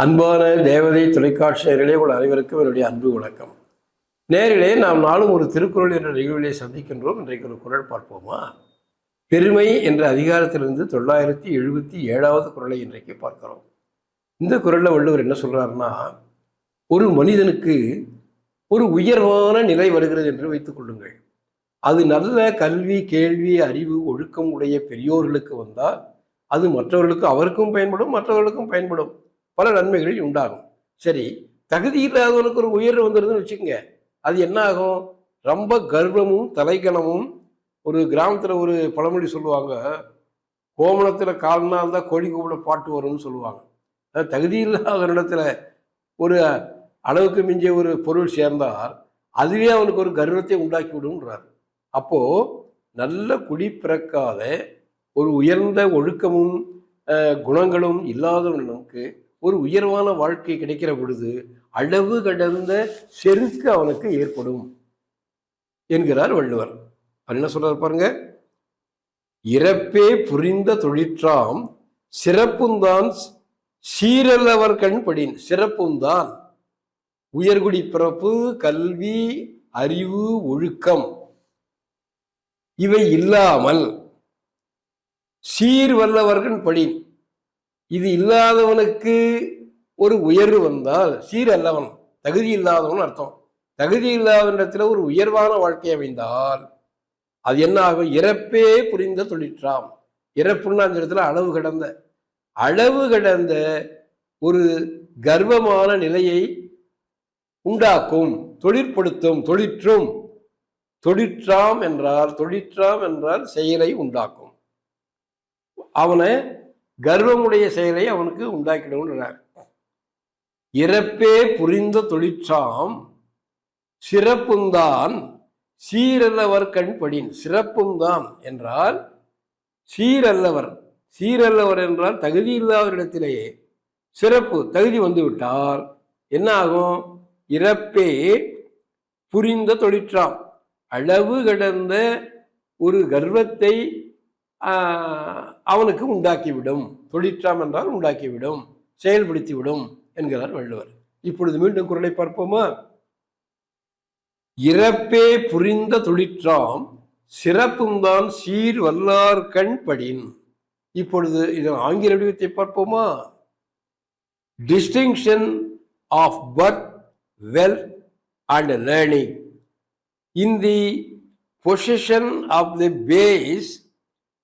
அன்பான தேவதை தொலைக்காட்சி நேயர்களே உங்கள் அனைவருக்கும் என்னுடைய அன்பு வணக்கம். நேரிலே நாம் நாளும் ஒரு திருக்குறள் என்ற நிகழ்விலே சந்திக்கின்றோம். இன்றைக்கு ஒரு குறள் பார்ப்போமா? பெருமை என்ற அதிகாரத்திலிருந்து தொள்ளாயிரத்தி எழுபத்தி ஏழாவது குறளை இன்றைக்கு பார்க்கிறோம். இந்த குறளில் வள்ளுவர் என்ன சொல்கிறாருன்னா ஒரு மனிதனுக்கு ஒரு உயர்வான நிலை வருகிறது என்று வைத்துக் கொள்ளுங்கள். அது நல்ல கல்வி கேள்வி அறிவு ஒழுக்கம் உடைய பெரியோர்களுக்கு வந்தால் அது மற்றவர்களுக்கு அவருக்கும் பயன்படும் மற்றவர்களுக்கும் பயன்படும். பல நன்மைகள் உண்டாகும். சரி தகுதி இல்லாதவனுக்கு ஒரு உயர்வு வந்துடுதுன்னு வச்சுக்கோங்க. அது என்ன ஆகும்? ரொம்ப கர்வமும் தலைகணமும் ஒரு கிராமத்தில் ஒரு பழமொழி சொல்லுவாங்க. கோமணத்தில் கால்னால் தான் கோழி கூப்பிட பாட்டு வரும்னு சொல்லுவாங்க. அதாவது தகுதி இடத்துல ஒரு அளவுக்கு மிஞ்சிய ஒரு பொருள் சேர்ந்தால் அதுவே அவனுக்கு ஒரு கர்வத்தை உண்டாக்கி விடும்ன்றார். அப்போது நல்ல குடி பிறக்காத ஒரு உயர்ந்த ஒழுக்கமும் குணங்களும் இல்லாதவனுக்கு ஒரு உயர்வான வாழ்க்கை கிடைக்கிற பொழுது அளவு கடந்த செருக்கு அவனுக்கு ஏற்படும் என்கிறார் வள்ளுவர். அவர் என்ன சொல்றார் பாருங்க? இறப்பே புரிந்த தொழிற்றாம் சிறப்புந்தான் சீரல்லவர் கண் படின். சிறப்புந்தான். உயர்குடி பிறப்பு கல்வி அறிவு ஒழுக்கம் இவை இல்லாமல் சீர் வல்லவர்கள் படின். இது இல்லாதவனுக்கு ஒரு உயர்வு வந்தால் சீர் அல்லவன் தகுதி இல்லாதவன் அர்த்தம். தகுதி இல்லாதவனிடத்துல ஒரு உயர்வான வாழ்க்கை அமைந்தால் அது என்ன ஆகும்? இறப்பே புரிந்த தொழிற்றாம். இறப்புன்னா அந்த இடத்துல அளவு கடந்த. அளவு கடந்த ஒரு கர்வமான நிலையை உண்டாக்கும் தொழிற்படுத்தும் தொழிற்றும். தொழிற்றாம் என்றால் தொழிற்றாம் என்றால் செயலை உண்டாக்கும். அவனை கர்வமுடைய செயலை அவனுக்கு உண்டாக்கிடும்ன்றார். இறப்பே புரிந்த தொழிற்றாம் சிறப்புந்தான் சீரல்லவர் கண்படின் சிறப்புந்தான் என்றால் சீரல்லவர் சீரல்லவர் என்றால் தகுதி இல்லாதவரிடத்திலேயே சிறப்பு தகுதி வந்துவிட்டால் என்ன ஆகும் இறப்பே புரிந்த தொழிற்றாம் அளவு கடந்த ஒரு கர்வத்தை அவனுக்கு உண்டாக்கிவிடும். தொழிற்றாம் என்றால் உண்டாக்கிவிடும். செயல்படுத்திவிடும் என்கிறார் வள்ளுவர். இப்பொழுது மீண்டும் குரலை பார்ப்போமா? இறப்பே புரிந்த தொழிற்றாம் சிறப்புந்தான் சீர் வல்லார் கண் படின். இப்பொழுது இதன் ஆங்கில வடிவத்தை பார்ப்போமா? Distinction of birth wealth and learning in the position of the base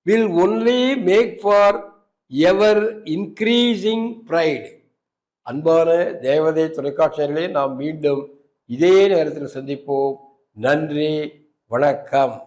will only make for ever increasing pride அன்பான தேவதை தொலைக்காட்சியர்களே நாம் மீண்டும் இதே நேரத்தில் சந்திப்போம். நன்றி வணக்கம்.